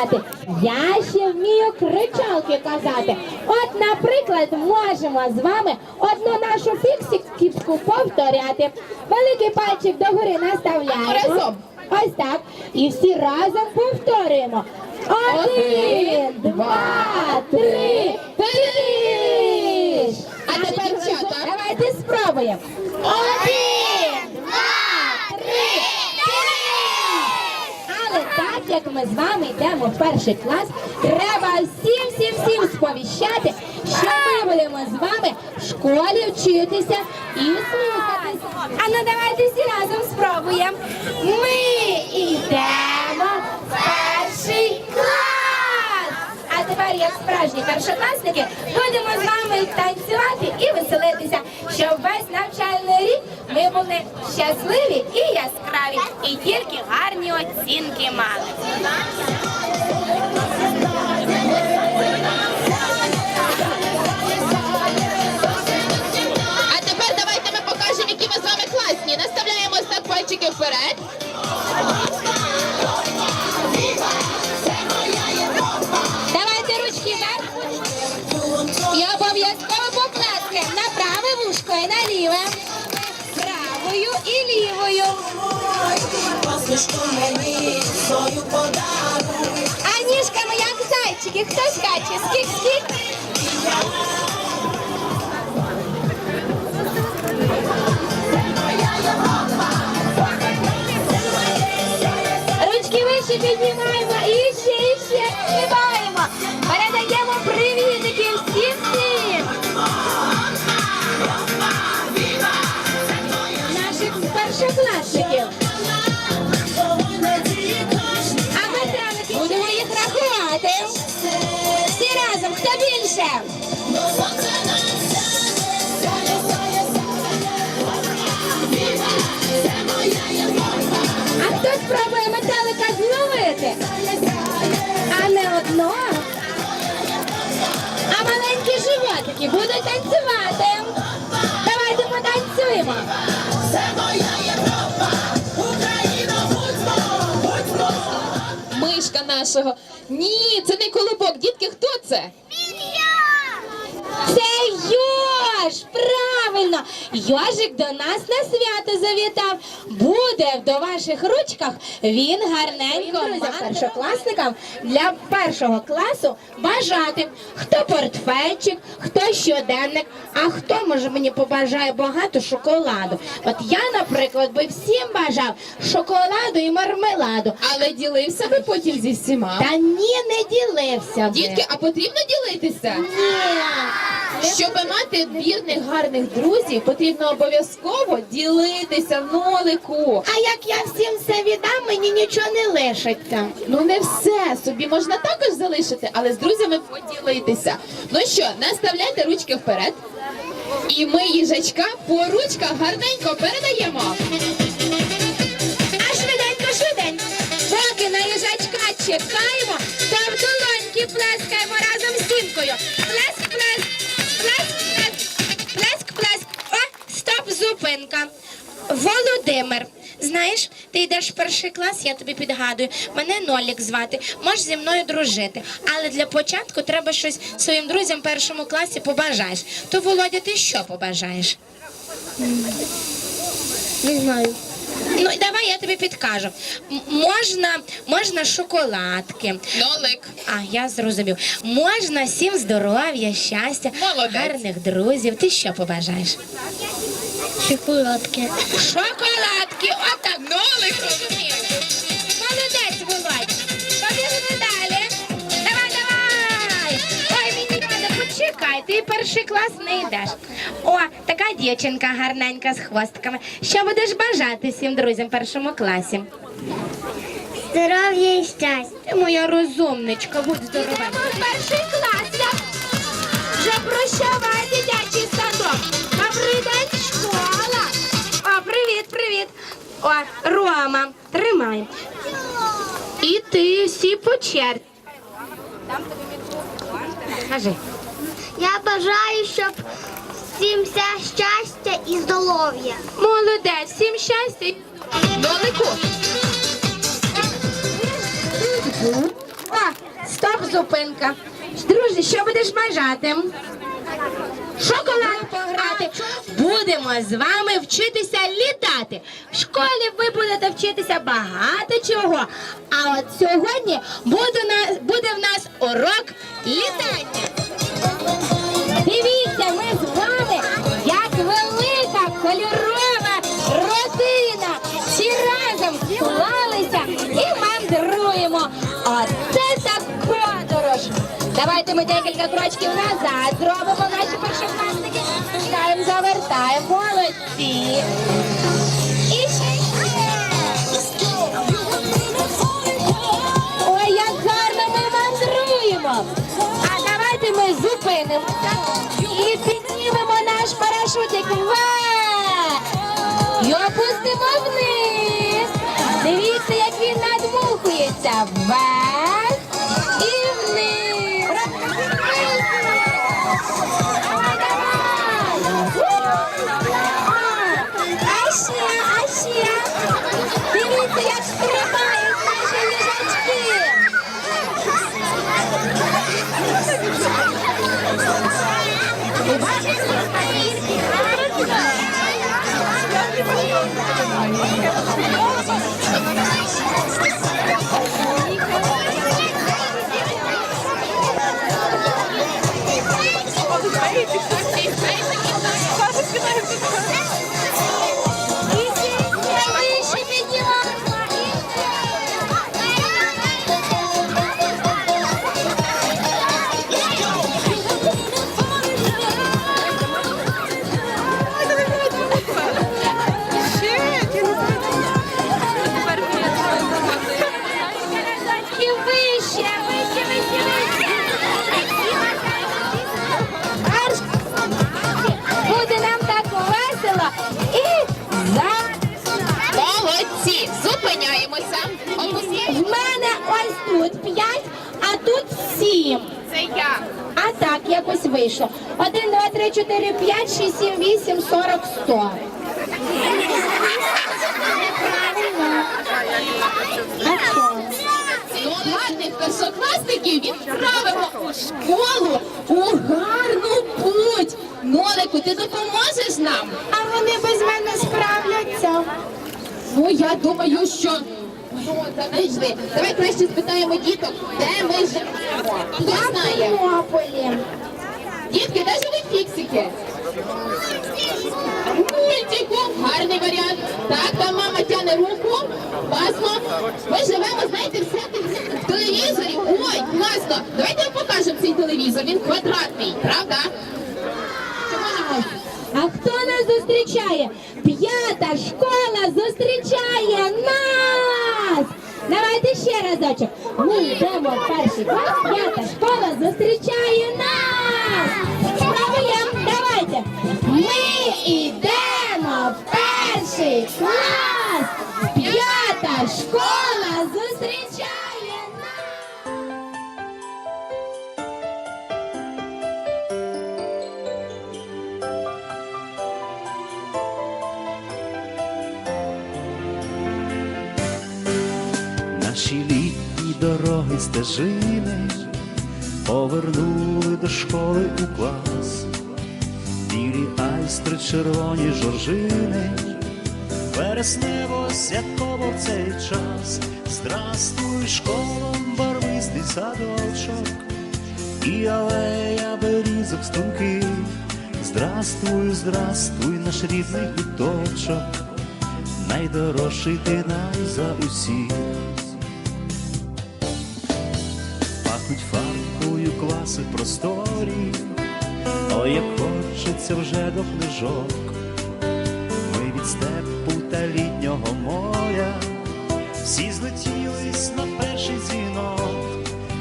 Танцювати, я ще вмію кричалки казати. От, наприклад, можемо з вами одну нашу фіксиківську повторяти. Великий пальчик догори наставляємо. Ось так. І всі разом повторюємо. Один, два, три, три. А тепер. Давайте спробуємо. Один, два, три, Але так як ми з вами йдемо в перший клас, треба всім, всім, всім сповіщати, що ми будемо з вами в школі вчитися і слухатися. А ну давайте всі разом спробуємо. Ми йдемо в перший клас. А тепер, як справжні першокласники, будемо з вами танцювати і веселитися, щоб весь рік ми були щасливі і яскраві, і тільки гарні оцінки мали. А тепер давайте ми покажемо, які ми з вами класні. Наставляємо так пальчики вперед. І лівою. А ніжками як зайчики. Хто скаче? Скік, скік. Ручки вище піднімаємо і ще, і ще співаємо. А. А маленькі животики будуть танцювати. Давайте потанцюємо. Це моя Європа! Україна будьбо! Мишка нашого. Ні, це не колобок. Дітки, хто це? Це Йош! Правильно! Йожик до нас на свято завітав. Буде до ваших ручках він гарненько друзям першокласникам для першого класу бажати. Хто портфельчик, хто щоденник, а хто може мені побажає багато шоколаду. От я, наприклад, би всім бажав шоколаду і мармеладу. Але ділився би потім зі всіма. Та ні, не ділився. би. Дітки, а потрібно ділитися? Ні. Щоб мати вірних гарних друзів, потрібно обов'язково ділитися нолику. А як я всім все віддам, мені нічого не лишиться. Ну не все собі можна також залишити, але з друзями поділитися. Ну що, наставляйте ручки вперед. І ми їжачка по ручках гарненько передаємо. А швиденько, швиденько. Поки на їжачка чекаємо, то в долоньки плескаємо стоп. Володимир, знаєш, ти йдеш в перший клас, я тобі підгадую. Мене Нолік звати, можеш зі мною дружити. Але для початку треба щось своїм друзям в першому класі побажаєш. То, Володя, ти що побажаєш? Не знаю. Ну, давай я тобі підкажу. М- можна, можна шоколадки. Нолик. А, я зрозумів. Можна всім здоров'я, щастя, Молодець. гарних друзів. Ти що побажаєш? Шоколадки. Шоколадки! Зрозумів. Молодець, Володь. Побігли далі. Давай, давай. Ой, мені треба, почекай, ти перший клас не йдеш. О, така дівчинка гарненька з хвостками. Що будеш бажати всім друзям в першому класі? Здоров'я і щастя. Ти моя розумничка, будь здорова. перший клас. Я вже прощавай, дитячий садок. Добрий О, Рома, тримай. І ти всі по черзі. Кажи. Я бажаю, щоб всім все щастя і здоров'я. Молодець, всім щастя. і Нолику. О, стоп, зупинка. Друзі, що будеш бажати? Шоколад. Будемо з вами вчитися літати. В школі ви будете вчитися багато чого. А от сьогодні буде, в нас урок літання. Дивіться, ми з вами, як велика кольорова родина. Всі разом склалися і мандруємо. Оце так подорож. Давайте ми декілька крочків назад зробимо наші першокласники. Пускаємо, завертаємо. Молодці. І ще. Ой, як гарно ми мандруємо. А давайте ми зупинимося і піднімемо наш парашутик Ва! І опустимо Молодці. Зупиняємося. В мене ось тут п'ять, а тут сім. Це я. А так якось вийшло. Один, два, три, чотири, п'ять, шість, сім, вісім, сорок, сто. Неправильно. А що? Ну, гарних першокласників відправимо у школу у гарну путь. Нолику, ти допоможеш нам? А вони без мене справляться. Ну, я думаю, що. Ну, завжди. Давай краще спитаємо діток, де ми живемо. Хто знає? Тернополі. Дітки, де живуть фіксики? Мультику, гарний варіант. Так, там мама тяне руку. Класно. Ми живемо, знаєте, всяких в телевізорі. Ой, класно. Давайте вам покажемо цей телевізор. Він квадратний, правда? Можемо? А хто нас зустрічає? П'ята школа зустрічає нас! Давайте ще разочок. Ми йдемо в перший клас, п'ята школа зустрічає нас! Спробуємо, давайте! Ми йдемо в перший клас! Дороги стежини повернули до школи у клас, білі айстри, червоні жоржини, вереснево святково в цей час. Здрастуй, школом, барвистий садочок, і алея берізок струнких. Здрастуй, здрастуй, наш рідний куточок, найдорожчий ти нам за усіх. Пахнуть фарбою класи просторі, ой, як хочеться вже до книжок. Ми від степу та літнього моря всі злетілись на перший дзвінок.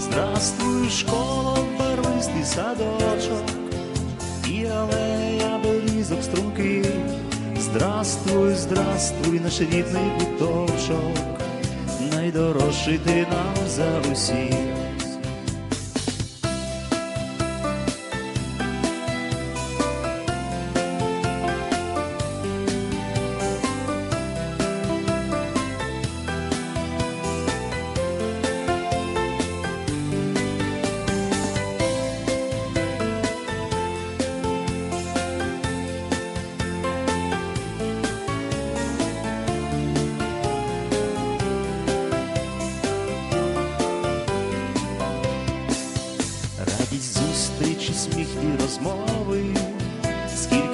Здрастуй, школа, барвистий садочок, і алея берізок струнки. Здрастуй, здрастуй, наш рідний куточок, найдорожчий ти нам за усіх.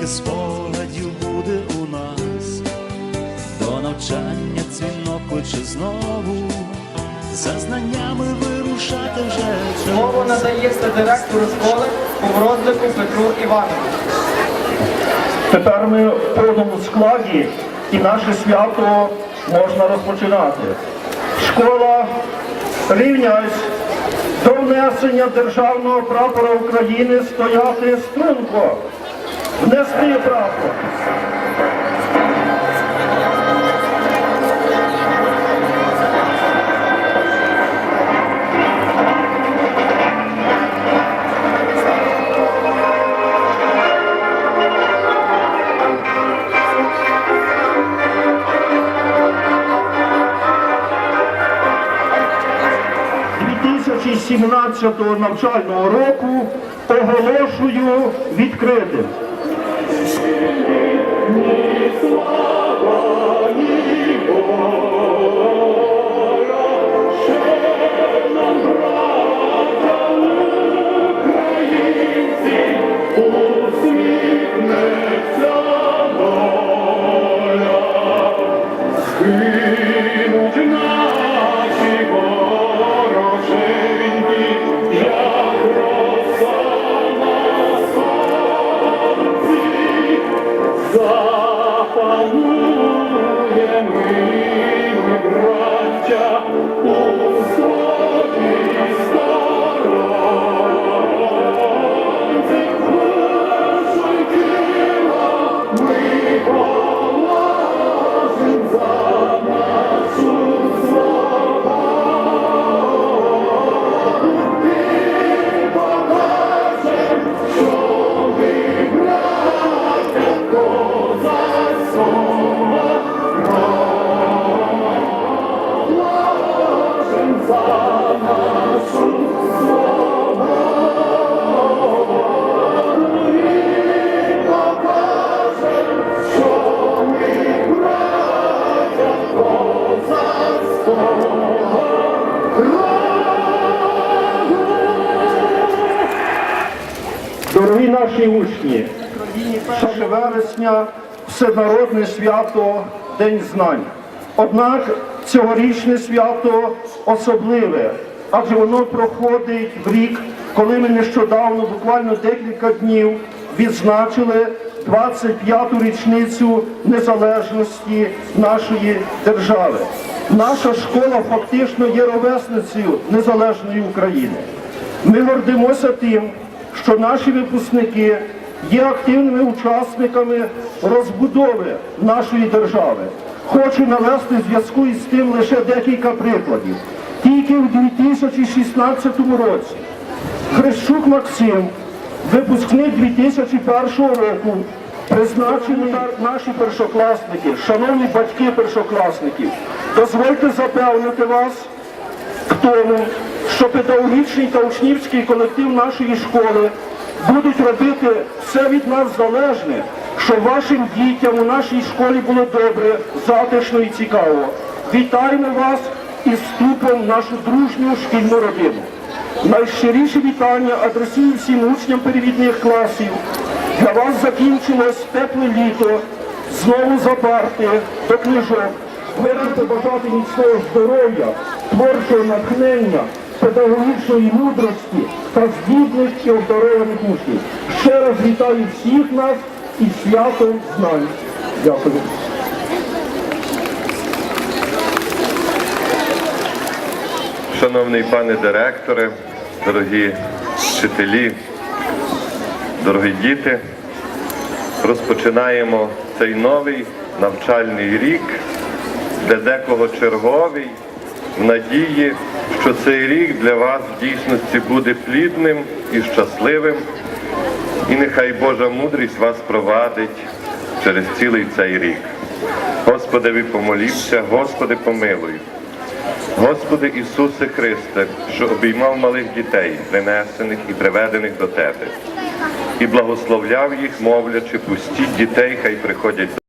Скільки спогадів буде у нас, до навчання дзвінок кличе знову, за знаннями вирушати вже Слово надається директору школи Повроздику Петру Івановичу. Тепер ми в повному складі і наше свято можна розпочинати. Школа рівнясь до внесення державного прапора України стояти струнко. Внести прапор. – 2017 навчального року оголошую відкритим. world. Наші учні, 1 вересня всенародне свято День знань. Однак цьогорічне свято особливе, адже воно проходить в рік, коли ми нещодавно, буквально декілька днів, відзначили 25-ту річницю незалежності нашої держави. Наша школа фактично є ровесницею незалежної України. Ми гордимося тим, що наші випускники є активними учасниками розбудови нашої держави. Хочу навести зв'язку із тим лише декілька прикладів. Тільки в 2016 році Хрещук Максим, випускник 2001 року, призначені наші першокласники, шановні батьки першокласників, дозвольте запевнити вас, в тому, що педагогічний та учнівський колектив нашої школи будуть робити все від нас залежне, щоб вашим дітям у нашій школі було добре, затишно і цікаво. Вітаємо вас із вступом в нашу дружню шкільну родину. Найщиріші вітання адресую всім учням перевідних класів. Для вас закінчилось тепле літо, знову за парти, до книжок. Вирішите бажати міцного здоров'я, творчого натхнення, педагогічної мудрості та здібних і обдарованих учнів. Ще раз вітаю всіх нас із святом знань. Дякую. Шановний пане директоре, дорогі вчителі, дорогі діти, розпочинаємо цей новий навчальний рік, для декого черговий, в надії, що цей рік для вас в дійсності буде плідним і щасливим, і нехай Божа мудрість вас провадить через цілий цей рік. Господи, помолімся, Господи, помилуй. Господи Ісусе Христе, що обіймав малих дітей, принесених і приведених до Тебе, і благословляв їх, мовлячи, пустіть дітей, хай приходять